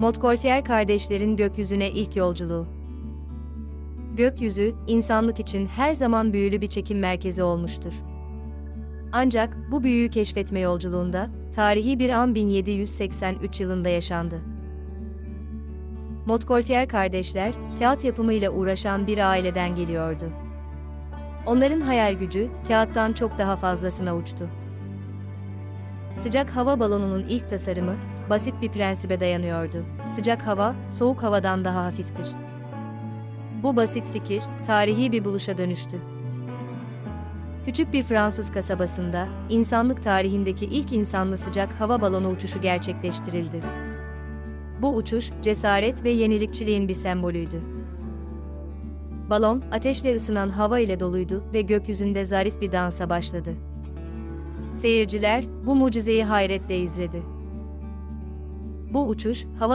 Montgolfier kardeşlerin gökyüzüne ilk yolculuğu. Gökyüzü, insanlık için her zaman büyülü bir çekim merkezi olmuştur. Ancak bu büyüyü keşfetme yolculuğunda, tarihi bir an 1783 yılında yaşandı. Montgolfier kardeşler, kağıt yapımıyla uğraşan bir aileden geliyordu. Onların hayal gücü, kağıttan çok daha fazlasına uçtu. Sıcak hava balonunun ilk tasarımı, basit bir prensibe dayanıyordu. Sıcak hava, soğuk havadan daha hafiftir. Bu basit fikir, tarihi bir buluşa dönüştü. Küçük bir Fransız kasabasında, insanlık tarihindeki ilk insanlı sıcak hava balonu uçuşu gerçekleştirildi. Bu uçuş, cesaret ve yenilikçiliğin bir sembolüydü. Balon, ateşle ısınan hava ile doluydu ve gökyüzünde zarif bir dansa başladı. Seyirciler, bu mucizeyi hayretle izledi. Bu uçuş, hava